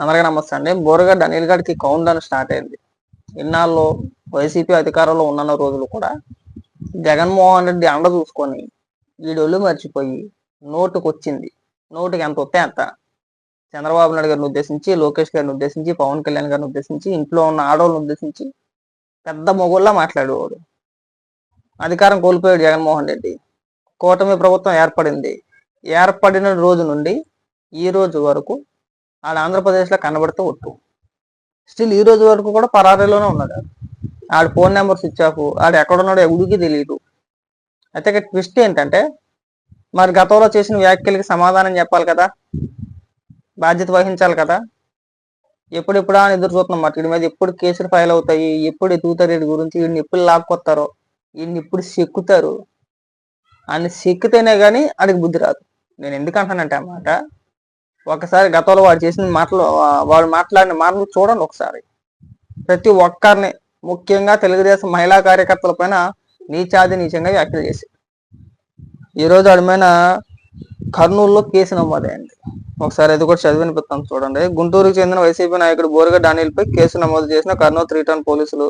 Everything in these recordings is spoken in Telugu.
అందరికీ నమస్తే అండి. బోరగడ్డ అనిల్ గడ్కి కౌంట్ డౌన్ స్టార్ట్ అయింది. ఇన్నాళ్ళు వైసీపీ అధికారంలో ఉన్న రోజులు కూడా జగన్మోహన్ రెడ్డి అండ చూసుకొని వీడొళ్ళు మర్చిపోయి నోటుకు వచ్చింది నోటుకి ఎంత వస్తే అంత. చంద్రబాబు నాయుడు గారిని ఉద్దేశించి లోకేష్ గారిని ఉద్దేశించి పవన్ కళ్యాణ్ గారిని ఉద్దేశించి ఇంట్లో ఉన్న ఆడవాళ్ళని ఉద్దేశించి పెద్ద మొగుల్లా మాట్లాడేవాడు. అధికారం కోల్పోయాడు జగన్మోహన్ రెడ్డి. కూటమి ప్రభుత్వం ఏర్పడింది. ఏర్పడిన రోజు నుండి ఈ రోజు వరకు ఆడ ఆంధ్రప్రదేశ్లో కనబడుతూ ఒట్టు. స్టిల్ ఈ రోజు వరకు కూడా పరారీలోనే ఉన్నాడు. ఆడ ఫోన్ నెంబర్ స్విచ్ ఆఫ్ ఆడు ఎక్కడున్నాడో ఎవడికి తెలియదు అయితే ట్విస్ట్ ఏంటంటే మరి గతంలో చేసిన వ్యాఖ్యలకి సమాధానం చెప్పాలి కదా? బాధ్యత వహించాలి కదా? ఎప్పుడెప్పుడా అని ఎదురు చూస్తున్నాం మాట వీడి మీద ఎప్పుడు కేసులు ఫైల్ అవుతాయి? ఎప్పుడు ఎదుగుతారు? వీడి గురించి వీడిని ఎప్పుడు లాక్కొస్తారో వీడిని ఎప్పుడు సెక్కుతారు? అని సెక్కితేనే కానీ అడిగి బుద్ధి రాదు. నేను ఎందుకు అంటానంటే అన్నమాట ఒకసారి గతంలో వాడు చేసిన మాటలు వాడు మాట్లాడిన మాటలు చూడండి ఒకసారి. ప్రతి ఒక్కరిని ముఖ్యంగా తెలుగుదేశం మహిళా కార్యకర్తల పైన నీచాది నీచంగా వ్యాఖ్యలు చేసి. ఈరోజు వాడి మీద కర్నూలులో కేసు నమోదైంది. ఒకసారి అది కూడా చదివినిపిస్తాను చూడండి. గుంటూరుకు చెందిన వైసీపీ నాయకుడు బోరుగడ్డ అనిల్పై కేసు నమోదు చేసిన కర్నూలు త్రీ టౌన్ పోలీసులు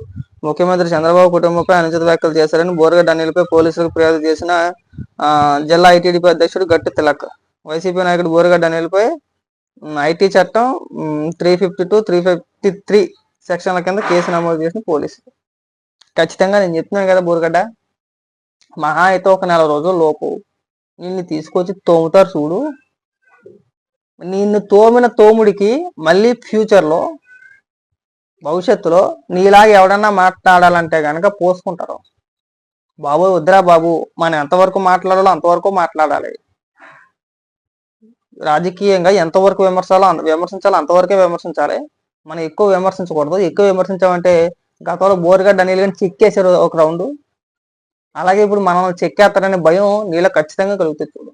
ముఖ్యమంత్రి చంద్రబాబు కుటుంబంపై అనుచిత వ్యాఖ్యలు చేశారని బోరుగడ్డ అనిల్పై పోలీసులకు ఫిర్యాదు చేసిన జిల్లా ఐటీడీపీ అధ్యక్షుడు గట్టి తిలక్. వైసీపీ నాయకుడు బోరుగడ్డ వెళ్ళిపోయి ఐటీ చట్టం three fifty two three fifty three సెక్షన్ల కింద కేసు నమోదు చేసిన పోలీసులు. ఖచ్చితంగా నేను చెప్తున్నాను కదా బోరుగడ్డ మహా అయితే ఒక నెల రోజుల లోపు నిన్ను తీసుకొచ్చి తోముతారు చూడు. నిన్ను తోమిన తోముడికి మళ్ళీ ఫ్యూచర్లో భవిష్యత్తులో నీలాగా ఎవడన్నా మాట్లాడాలంటే కనుక పోసుకుంటారు. బాబు వద్దురా బాబు మనం ఎంతవరకు మాట్లాడాలో అంతవరకు మాట్లాడాలి. రాజకీయంగా ఎంతవరకు విమర్శాలో విమర్శించాలో అంతవరకే విమర్శించాలి. మనం ఎక్కువ విమర్శించకూడదు. ఎక్కువ విమర్శించామంటే గతంలో బోరుగడ్డ అనిల్ కానీ చెక్కేసారు ఒక రౌండ్. అలాగే ఇప్పుడు మనం చెక్కేస్తారనే భయం నీళ్ళ ఖచ్చితంగా కలుగుతుంది చూడు.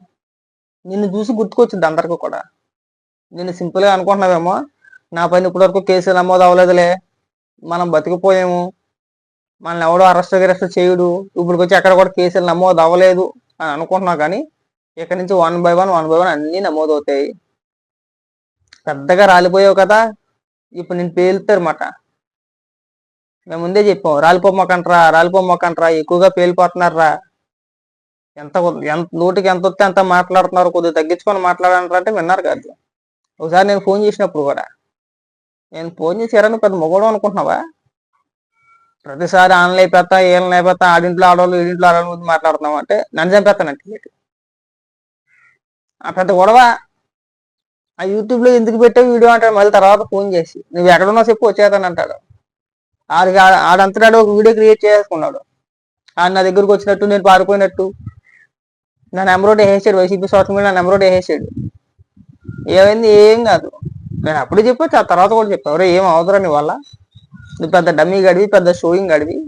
నిన్ను చూసి గుర్తుకొచ్చింది అందరికీ కూడా. నేను సింపుల్గా అనుకుంటున్నావేమో నా పైన ఇప్పటివరకు కేసులు నమోదు అవ్వలేదులే మనం బతికిపోయాము మనల్ని ఎవడో అరెస్ట్ గిరెస్ట్ చేయుడు ఇప్పుడు వచ్చి ఎక్కడ కూడా కేసులు నమోదు అవ్వలేదు అని అనుకుంటున్నావు కానీ ఇక్కడ నుంచి one by one one by one అన్నీ నమోదవుతాయి. పెద్దగా రాలిపోయావు కదా ఇప్పుడు నేను పేలుతారన్నమాట. మేము ముందే చెప్పాం రాలిపోమ్మకంట్రా రాలిపోమ్మకంట్రా ఎక్కువగా పేలిపోతున్నారా ఎంత ఎంత నోటికి ఎంత వస్తే అంత మాట్లాడుతున్నారు కొద్దిగా తగ్గించుకొని మాట్లాడంటారా అంటే విన్నారు కాదు. ఒకసారి నేను ఫోన్ చేసినప్పుడు కూడా నేను ఫోన్ చేశారని పెద్ద మొగడం అనుకుంటున్నావా? ప్రతిసారి ఆన్లైన్ పెత్తా ఏం అయిపోతా ఆడింట్లో ఆడవాళ్ళు ఈడింట్లో ఆడవాళ్ళు మాట్లాడుతున్నావు అంటే నన్ను చంపేస్తానంటే. పెద్ద గొడవ. ఆ యూట్యూబ్లో ఎందుకు పెట్టావు వీడియో అంటాడు. మళ్ళీ తర్వాత ఫోన్ చేసి నువ్వు ఎక్కడున్నా చెప్పు వచ్చేతాను అంటాడు. ఆడికి ఆడంతటాడు ఒక వీడియో క్రియేట్ చేసుకున్నాడు. ఆడు నా దగ్గరకు వచ్చినట్టు నేను పారిపోయినట్టు. నా నెంబర్ ఒకటి వేసాడు వైసీపీ సోషల్ మీడియా నా నెంబర్ వేసాడు ఏమైంది? ఏం కాదు. నేను అప్పుడు చెప్పొచ్చు. ఆ తర్వాత కూడా చెప్పావు ఎవరో ఏం అవసరం నీ వల్ల? నువ్వు పెద్ద డమ్మీ గడివి పెద్ద షోయింగ్ గడివి.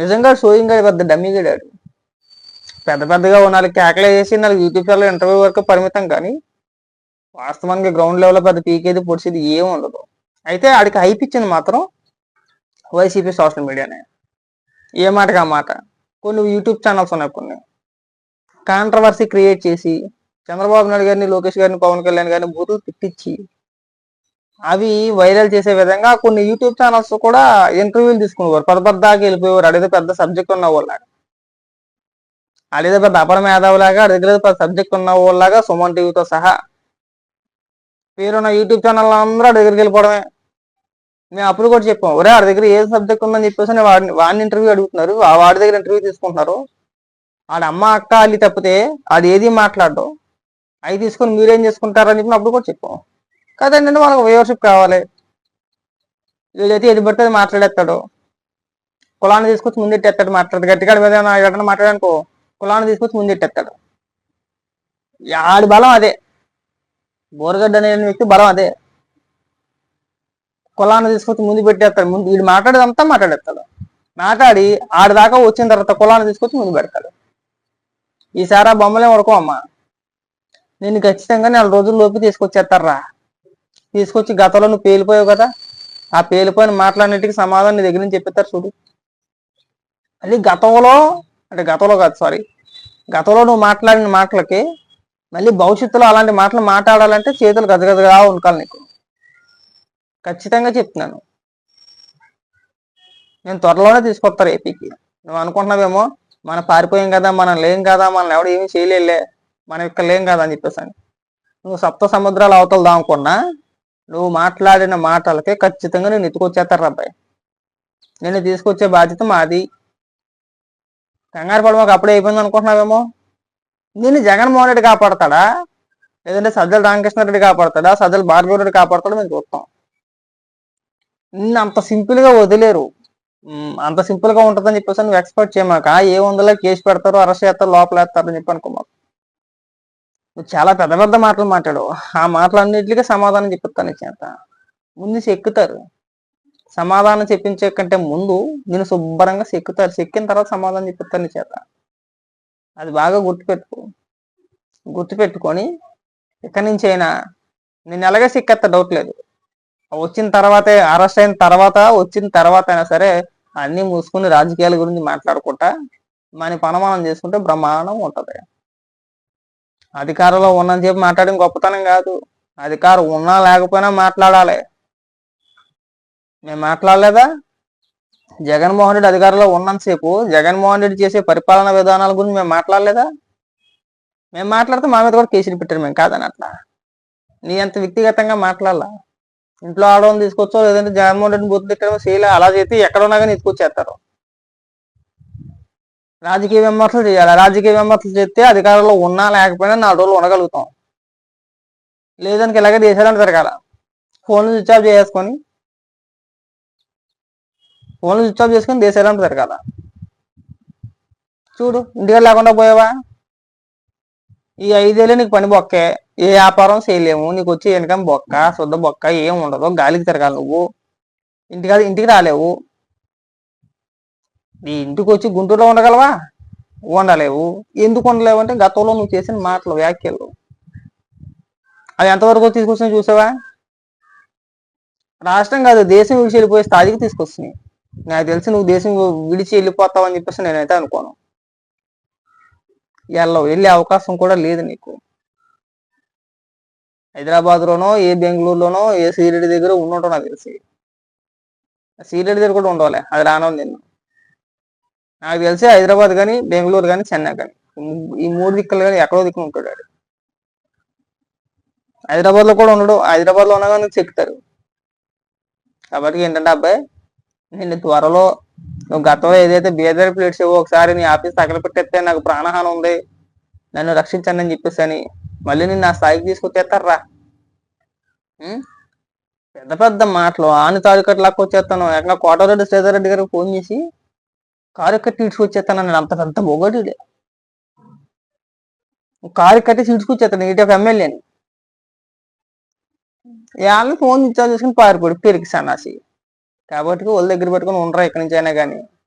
నిజంగా షోయింగ్ గడి పెద్ద డమ్మీ గడాడు పెద్ద పెద్దగా నాలుగు కేకలు వేసి నాలుగు యూట్యూబ్ ఛానల్ ఇంటర్వ్యూ వరకు పరిమితం కానీ వాస్తవానికి గ్రౌండ్ లెవెల్లో పెద్ద పీకేది పొడిచేది ఏం ఉండదు. అయితే ఆడికి హైప్ ఇచ్చింది మాత్రం వైసీపీ సోషల్ మీడియానే ఏ మాటగా మాట? కొన్ని యూట్యూబ్ ఛానల్స్ ఉన్నాయి కొన్ని. కాంట్రవర్సీ క్రియేట్ చేసి చంద్రబాబు నాయుడు గారిని లోకేష్ గారిని పవన్ కళ్యాణ్ గారిని బూతులు తిట్టించి అవి వైరల్ చేసే విధంగా కొన్ని యూట్యూబ్ ఛానల్స్ కూడా ఇంటర్వ్యూలు తీసుకునేవారు పెద్ద పెద్దగా వెళ్ళిపోయేవారు. అడిగితే పెద్ద సబ్జెక్ట్ ఉన్న వాళ్ళ. అడిగితే పెద్ద అపర మేధావులాగా దగ్గర పెద్ద సబ్జెక్ట్ ఉన్న వాళ్ళలాగా సుమన్ టీవీతో సహా. పేరున్న యూట్యూబ్ ఛానల్ అందరూ దగ్గరికి వెళ్ళిపోవడమే. మేము అప్పుడు కూడా చెప్పాం ఒరే వాడి దగ్గర ఏ సబ్జెక్ట్ ఉందని చెప్పేసి వాడిని వాడిని ఇంటర్వ్యూ అడుగుతున్నారు. వాడి దగ్గర ఇంటర్వ్యూ తీసుకుంటున్నారు. ఆడ అమ్మ అక్క అల్లి తప్పితే అది ఏది మాట్లాడడం. అవి తీసుకొని మీరేం చేసుకుంటారని చెప్పి అప్పుడు కూడా చెప్పాం. కదండి మనకు వ్యూవర్షిప్ కావాలి. వీళ్ళైతే ఏది పడితే మాట్లాడేస్తాడు. కులాన్ని తీసుకొచ్చి ముందెట్టేస్తాడు మాట్లాడు గట్టిగా మీద ఎక్కడన్నా మాట్లాడనుకో. కులాన్ని తీసుకొచ్చి ముందెట్టేస్తాడు. ఆడి బలం అదే. బోరగడ్డ అనే వ్యక్తి బలం అదే. కులాన్ని తీసుకొచ్చి ముందు పెట్టేస్తాడు. ముందు వీడు మాట్లాడేదంతా మాట్లాడేస్తాడు. మాట్లాడి ఆడిదాకా వచ్చిన తర్వాత కులాన్ని తీసుకొచ్చి ముందు పెడతాడు. ఈసారి ఆ బొమ్మలే ఉడకం అమ్మా. నేను ఖచ్చితంగా నెల రోజుల లోపు తీసుకొచ్చేస్తారా తీసుకొచ్చి గతంలో నువ్వు పేలిపోయావు కదా. ఆ పేలిపోయిన మాట్లాడినట్టుకి సమాధానం నీ దగ్గర నుంచి చెప్పేస్తారు చూడు. అది గతంలో అంటే గతంలో కాదు సారీ గతంలో నువ్వు మాట్లాడిన మాటలకి మళ్ళీ భవిష్యత్తులో అలాంటి మాటలు మాట్లాడాలంటే చేతులు గదగదగా ఉనకాలి నీకు. ఖచ్చితంగా చెప్తున్నాను. నేను త్వరలోనే తీసుకొస్తారు ఏపీకి నువ్వు అనుకుంటున్నావేమో మనం పారిపోయాం కదా మనం లేం కదా మనం ఎవడు ఏమీ చేయలేలే మనం ఇక్కడ లేం కదా అని చెప్పేసి నువ్వు సప్త సముద్రాలు అవతలు దాముకున్నా నువ్వు మాట్లాడిన మాటలకే ఖచ్చితంగా నేను ఎత్తుకొచ్చేస్తారు అబ్బాయి. నేను తీసుకొచ్చే బాధ్యత మాది. కంగారు పడమాక అప్పుడే అయిపోయింది అనుకుంటున్నావేమో. నేను జగన్మోహన్ రెడ్డి కాపాడతాడా? లేదంటే సజ్జల రామకృష్ణారెడ్డి కాపాడతాడా? సజ్జల భార్గవ రెడ్డి కాపాడతాడా మేము చూస్తాం. నిన్ను అంత సింపుల్గా వదిలేరు అంత సింపుల్గా ఉంటుందని చెప్పేసి నువ్వు ఎక్స్పెక్ట్ చేయమాక ఏ వందలో కేసు పెడతారు అరెస్ట్ చేస్తారు లోపల వేస్తారని చెప్పి అనుకోమాకు నువ్వు చాలా పెద్ద పెద్ద మాటలు మాట్లాడు ఆ మాటలన్నిటికీ సమాధానం చెప్పిస్తాను చేత. ముందు చెక్కుతారు సమాధానం చెప్పించే కంటే ముందు నేను శుభ్రంగా చెక్కుతారు చెక్కిన తర్వాత సమాధానం చెప్పిస్తాను చేత. అది బాగా గుర్తుపెట్టుకో. గుర్తుపెట్టుకొని ఇక్కడి నుంచి అయినా నేను ఎలాగే సిక్కెత్త డౌట్ లేదు. వచ్చిన తర్వాతే అరెస్ట్ అయిన తర్వాత వచ్చిన తర్వాత అయినా సరే అన్ని మూసుకుని రాజకీయాల గురించి మాట్లాడుకుంటా మన పనమానం చేసుకుంటే బ్రహ్మాండం ఉంటది. అధికారంలో ఉన్నని చెప్పి మాట్లాడడం గొప్పతనం కాదు. అధికారం ఉన్నా లేకపోయినా మాట్లాడాలి. మేము మాట్లాడలేదా? జగన్మోహన్ రెడ్డి అధికారంలో ఉన్నంతసేపు జగన్మోహన్ రెడ్డి చేసే పరిపాలన విధానాల గురించి మేము మాట్లాడలేదా? మేము మాట్లాడితే మా మీద కూడా కేసులు పెట్టారు మేము కాదని అట్లా. నీ అంత వ్యక్తిగతంగా మాట్లాడాల. ఇంట్లో ఆడవాళ్ళని తీసుకొచ్చో లేదంటే జగన్మోహన్ రెడ్డిని బుద్ధి తిట్టడం చేయలే అలా చేస్తే ఎక్కడ ఉన్నా కానీ తీసుకొచ్చేస్తారు. రాజకీయ విమర్శలు చేయాలి? రాజకీయ విమర్శలు చేస్తే అధికారంలో ఉన్నా లేకపోయినా నాలుగు రోజులు ఉండగలుగుతాం. లేదానికి ఇలాగే దేశాలను తిరగాల ఫోన్లు స్విచ్ ఆఫ్ చేసుకొని ఫోన్లు స్విచ్ ఆఫ్ చేసుకుని దేశాలంటే తిరగాల చూడు ఇంటికాడ లేకుండా పోయావా? ఈ ఐదేళ్ళు నీకు పని బొక్కే. ఏ వ్యాపారం చేయలేము. నీకు వచ్చే ఇన్కమ్ బొక్క శుద్ధ బొక్క ఏం ఉండదు. గాలికి తిరగాలి నువ్వు. ఇంటికి ఇంటికి రాలేవు. నీ ఇంటికి వచ్చి గుంటూరులో ఉండగలవా? ఉండలేవు. ఎందుకు ఉండలేవు అంటే గతంలో నువ్వు చేసిన మాటలు వ్యాఖ్యలు. అది ఎంతవరకు తీసుకొచ్చినా చూసావా? రాష్ట్రం కాదు దేశం విడిచి వెళ్ళిపోయే స్థాయికి తీసుకొస్తున్నాయి. నాకు తెలిసి నువ్వు దేశం విడిచి వెళ్ళిపోతావు అని చెప్పేసి నేనైతే అనుకోను. వెళ్ళవు వెళ్ళే అవకాశం కూడా లేదు నీకు. హైదరాబాద్లోనో ఏ బెంగళూరులోనో ఏ సీరియడ్ దగ్గర ఉండటం నాకు తెలిసి. సీరియడ్ దగ్గర కూడా ఉండవాలి అది రాను నిన్ను. నాకు తెలిసి హైదరాబాద్ కానీ బెంగళూరు కానీ చెన్నై కానీ ఈ మూడు దిక్కులు కానీ ఎక్కడో దిక్కున ఉంటాడు వాడు. హైదరాబాద్లో కూడా ఉండడు హైదరాబాద్లో ఉన్నా కానీ చెక్కుతారు. కాబట్టి ఏంటంటే అబ్బాయి నేను త్వరలో నువ్వు గతంలో ఏదైతే బీదర్ ప్లేట్స్ ఇవ్వో ఒకసారి నీ ఆఫీస్ తగలపెట్టేస్తే నాకు ప్రాణహాని ఉంది. నన్ను రక్షించండి అని చెప్పేసి అని మళ్ళీ నేను నా స్థాయికి తీసుకొచ్చేస్తారా? పెద్ద పెద్ద మాటలు. ఆని తాడుకట్టు లాక్కు వచ్చేస్తాను. ఎక్కడ కోటారెడ్డి శ్రీధర్ రెడ్డి గారికి ఫోన్ చేసి కారు కట్టి ఇడ్చుకొచ్చేస్తాను. నేను అంత పెద్ద మొగడు కారు కట్టి ఇడ్చుకొచ్చేస్తాను. ఇటు ఒక ఎమ్మెల్యేని. వాళ్ళని ఫోన్ ఇచ్చా చేసుకుని పారిపోడు. పెరిగి సన్నాసి. కాబట్టి వాళ్ళ దగ్గర పెట్టుకుని ఉండరా ఎక్కడి నుంచి అయినా కానీ?